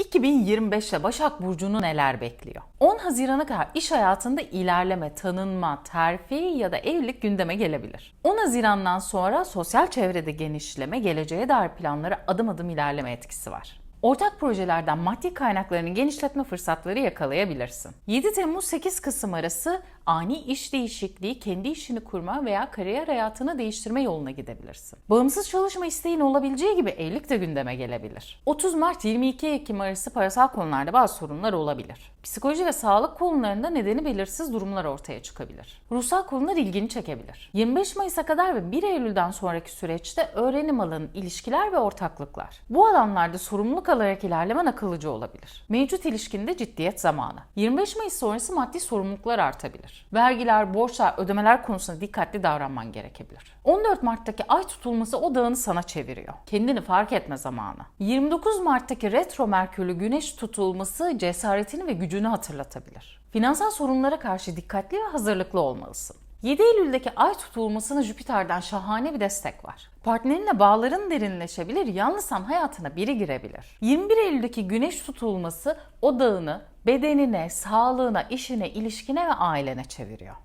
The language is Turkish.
2025'te Başak Burcu'nu neler bekliyor? 10 Haziran'a kadar iş hayatında ilerleme, tanınma, terfi ya da evlilik gündeme gelebilir. 10 Haziran'dan sonra sosyal çevrede genişleme, geleceğe dair planlara adım adım ilerleme etkisi var. Ortak projelerden maddi kaynaklarını genişletme fırsatları yakalayabilirsin. 7 Temmuz 8 Kasım arası ani iş değişikliği, kendi işini kurma veya kariyer hayatını değiştirme yoluna gidebilirsin. Bağımsız çalışma isteğin olabileceği gibi evlilik de gündeme gelebilir. 30 Mart 22 Ekim arası parasal konularda bazı sorunlar olabilir. Psikoloji ve sağlık konularında nedeni belirsiz durumlar ortaya çıkabilir. Ruhsal konular ilgini çekebilir. 25 Mayıs'a kadar ve 1 Eylül'den sonraki süreçte öğrenim alanı, ilişkiler ve ortaklıklar. Bu alanlarda sorumluluk alarak ilerlemen akıllıcı olabilir. Mevcut ilişkinde ciddiyet zamanı. 25 Mayıs sonrası maddi sorumluluklar artabilir. Vergiler, borçlar, ödemeler konusunda dikkatli davranman gerekebilir. 14 Mart'taki ay tutulması odağını sana çeviriyor. Kendini fark etme zamanı. 29 Mart'taki retro merkürlü güneş tutulması cesaretini ve gücünü hatırlatabilir. Finansal sorunlara karşı dikkatli ve hazırlıklı olmalısın. 7 Eylül'deki ay tutulmasına Jüpiter'den şahane bir destek var. Partnerinle bağların derinleşebilir, yalnızsan hayatına biri girebilir. 21 Eylül'deki güneş tutulması odağını bedenine, sağlığına, işine, ilişkine ve ailene çeviriyor.